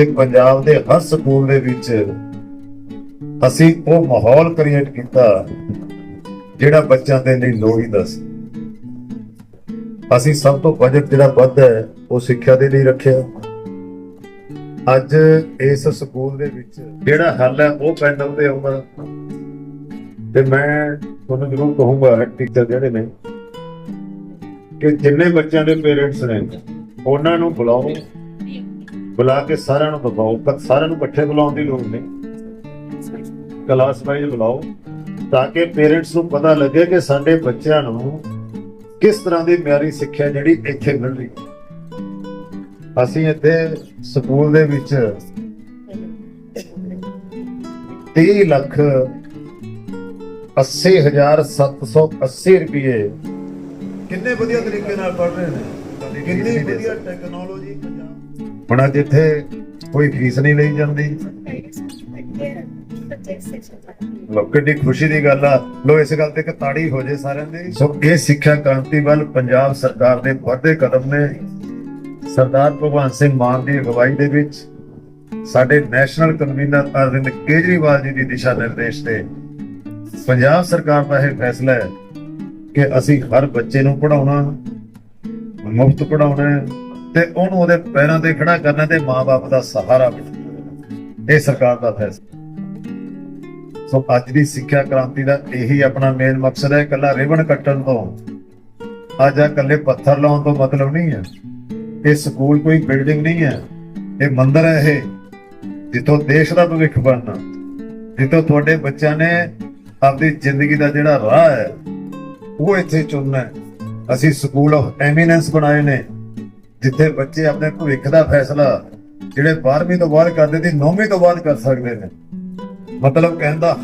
ਤੇ ਪੰਜਾਬ ਦੇ ਹਰ ਸਕੂਲ ਦੇ ਵਿੱਚ ਅਸੀਂ ਉਹ ਮਾਹੌਲ ਕ੍ਰੀਏਟ ਕੀਤਾ ਜਿਹੜਾ ਬੱਚਿਆਂ ਦੇ ਲਈ ਲੋੜੀਂਦਾ ਸੀ। ਅਸੀਂ ਸਭ ਤੋਂ ਬਜਟ ਜਿਹੜਾ ਵੱਧ ਹੈ, ਉਹ ਸਿੱਖਿਆ ਦੇ ਲਈ ਰੱਖਿਆ। ਅੱਜ ਇਸ ਸਕੂਲ ਦੇ ਵਿੱਚ ਜਿਹੜਾ ਹੱਲ ਹੈ, ਉਹ ਪੈਨਲ ਤੇ ਆਉਂਦਾ। ਤੇ ਮੈਂ ਤੁਹਾਨੂੰ ਜ਼ਰੂਰ ਕਹੂੰਗਾ ਟੀਚਰ ਜਿਹੜੇ ਨੇ, ਕਿ ਜਿੰਨੇ ਬੱਚਿਆਂ ਦੇ ਪੇਰੈਂਟਸ ਨੇ, ਉਹਨਾਂ ਨੂੰ ਬੁਲਾਓ। ਬੁਲਾ ਕੇ ਸਾਰਿਆਂ ਨੂੰ ਦਬਾਓ ਪਰ ਸਾਰਿਆਂ ਨੂੰ ਇਕੱਠੇ ਬੁਲਾਉਣ ਦੀ ਲੋੜ ਨਹੀਂ। ਕਲਾਸ ਵਾਈਜ਼ ਬੁਲਾਓ, ਤਾਂ ਕਿ ਪੇਰੈਂਟਸ ਨੂੰ ਪਤਾ ਲੱਗੇ ਕਿ ਸਾਡੇ ਬੱਚਿਆਂ ਨੂੰ ਕਿਸ ਤਰ੍ਹਾਂ ਦੀ ਮਿਆਰੀ ਸਿੱਖਿਆ ਜਿਹੜੀ ਇੱਥੇ ਮਿਲ ਰਹੀ ਅਸੀਂ ਇੱਥੇ ਸਕੂਲ ਦੇ ਵਿੱਚ 30 ਲੱਖ 80780 ਰੁਪਏ ਕਿੰਨੇ ਵਧੀਆ ਤਰੀਕੇ ਨਾਲ ਪੜ ਰਹੇ ਨੇ? ਕਿੰਨੀ ਵਧੀਆ ਟੈਕਨੋਲੋਜੀ ਪੰਜਾਬ ਹੁਣ ਅੱਜ ਇੱਥੇ ਕੋਈ ਫੀਸ ਨਹੀਂ ਲਈ ਜਾਂਦੀ। ਲੋ ਕਿੰਨੀ ਖੁਸ਼ੀ ਦੀ ਗੱਲ ਆ। ਲੋ ਇਸ ਗੱਲ ਤੇ ਇੱਕ ਤਾੜੀ ਹੋ ਜੇ ਸਾਰਿਆਂ ਦੀ। ਸੋ ਇਹ ਸਿੱਖਿਆ ਕ੍ਰਾਂਤੀ ਵੱਲ ਪੰਜਾਬ ਸਰਕਾਰ ਦੇ ਵੱਡੇ ਕਦਮ ਨੇ। ਸਰਦਾਰ ਭਗਵੰਤ ਸਿੰਘ ਮਾਨ ਦੀ ਅਗਵਾਈ ਦੇ ਵਿੱਚ ਸਾਡੇ ਨੈਸ਼ਨਲ ਕਨਵੀਨਰ ਅਰਵਿੰਦ ਕੇਜਰੀਵਾਲ ਜੀ ਦੀ ਦਿਸ਼ਾ ਨਿਰਦੇਸ਼ ਤੇ ਪੰਜਾਬ ਸਰਕਾਰ ਦਾ ਇਹ ਫੈਸਲਾ ਹੈ ਕਿ ਅਸੀਂ ਹਰ ਬੱਚੇ ਨੂੰ ਪੜਾਉਣਾ ਮੁਫਤ ਪੜਾਉਣਾ ਤੇ ਉਹਨੂੰ ਉਹਦੇ ਪੈਰਾਂ ਤੇ ਖੜਾ ਕਰਨਾ ਤੇ ਮਾਪੇ ਦਾ ਸਹਾਰਾ ਬਣਨਾ ਇਹ ਸਰਕਾਰ ਦਾ ਫੈਸਲਾ। ਸੋ ਅੱਜ ਦੀ ਸਿੱਖਿਆ ਕ੍ਰਾਂਤੀ ਦਾ ਇਹੀ ਆਪਣਾ ਮੇਨ ਮਕਸਦ ਹੈ, ਇਕੱਲਾ ਰਿਬਨ ਕੱਟਣ ਤੋਂ। ਅੱਜ ਆ ਇਕੱਲੇ ਪੱਥਰ ਲਾਉਣ ਤੋਂ ਮਤਲਬ ਨਹੀਂ ਹੈ। ਇਹ ਸਕੂਲ ਕੋਈ ਬਿਲਡਿੰਗ ਨਹੀਂ ਹੈ। ਇਹ ਮੰਦਰ ਹੈ ਇਹ, ਜਿੱਥੋਂ ਦੇਸ਼ ਦਾ ਭਵਿੱਖ ਬਣਨਾ। ਜਿੱਥੋਂ ਤੁਹਾਡੇ ਬੱਚਿਆਂ ਨੇ ਆਪਣੀ ਜ਼ਿੰਦਗੀ ਦਾ ਜਿਹੜਾ ਰਾਹ ਹੈ, ਉਹ ਇੱਥੇ ਚੁਣਨਾ ਹੈ। ਅਸੀਂ ਸਕੂਲ ਆਫ ਐਮੀਨੈਂਸ ਬਣਾਏ ਨੇ, ਜਿੱਥੇ ਬੱਚੇ ਆਪਣੇ ਭਵਿੱਖ ਦਾ ਫੈਸਲਾ ਜਿਹੜੇ 12ਵੀਂ ਤੋਂ ਬਾਅਦ ਕਰਦੇ ਸੀ 9ਵੀਂ ਤੋਂ ਬਾਅਦ ਕਰ ਸਕਦੇ ਨੇ। ਮਤਲਬ ਕਹਿੰਦਾ